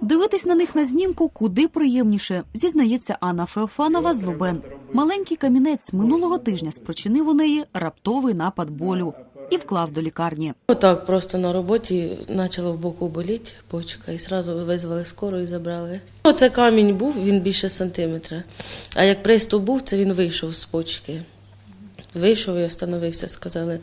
Дивитись на них на знімку куди приємніше, зізнається Анна Феофанова з Лубен. Маленький камінець минулого тижня спричинив у неї раптовий напад болю і вклав до лікарні. Отак просто на роботі почало в боку боліти почка, і одразу визвали скору і забрали. Оце камінь був, він більше сантиметра. А як приступ був, це він вийшов з почки. Вийшов і остановився. Сказали,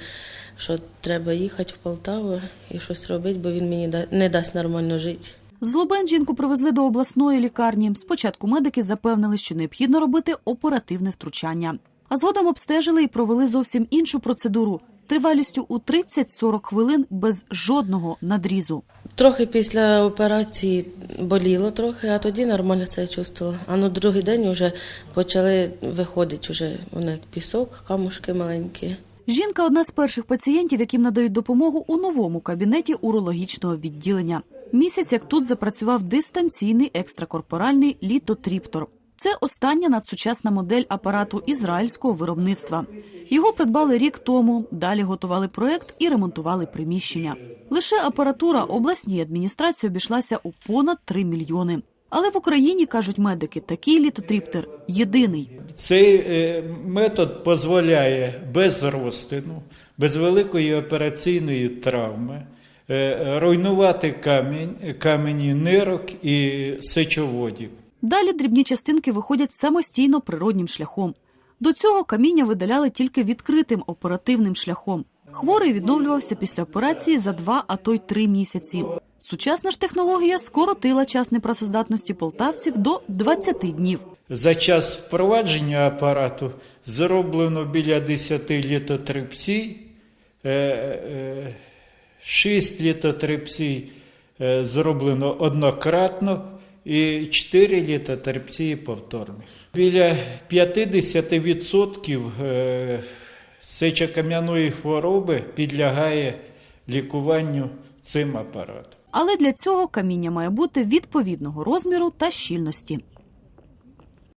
що треба їхати в Полтаву і щось робити, бо він мені не дасть нормально жити. З Лубен жінку привезли до обласної лікарні. Спочатку медики запевнили, що необхідно робити оперативне втручання. А згодом обстежили і провели зовсім іншу процедуру тривалістю у 30-40 хвилин без жодного надрізу. Трохи після операції боліло трохи, а тоді нормально себе чувствувала. А на другий день вже почали виходити вже вони як пісок, камушки маленькі. Жінка одна з перших пацієнтів, яким надають допомогу у новому кабінеті урологічного відділення. Місяць як тут запрацював дистанційний екстракорпоральний літотріптор. Це остання надсучасна модель апарату ізраїльського виробництва. Його придбали рік тому. Далі готували проект і ремонтували приміщення. Лише апаратура обласній адміністрації обійшлася у понад 3 мільйони. Але в Україні кажуть медики, такий літотріптер єдиний. Цей е, метод дозволяє без розтину, без великої операційної травми руйнувати камінь, камені нирок і сечоводів. Далі дрібні частинки виходять самостійно природнім шляхом. До цього каміння видаляли тільки відкритим оперативним шляхом. Хворий відновлювався після операції за два, а то й три місяці. Сучасна ж технологія скоротила час непрацездатності полтавців до 20 днів. За час впровадження апарату зроблено біля 10 літотрипсій, 6 літотрипсій е, зроблено однократно і 4 літотрипсії повторних. Біля 50% е, сечокам'яної хвороби підлягає лікуванню цим апаратом. Але для цього каміння має бути відповідного розміру та щільності.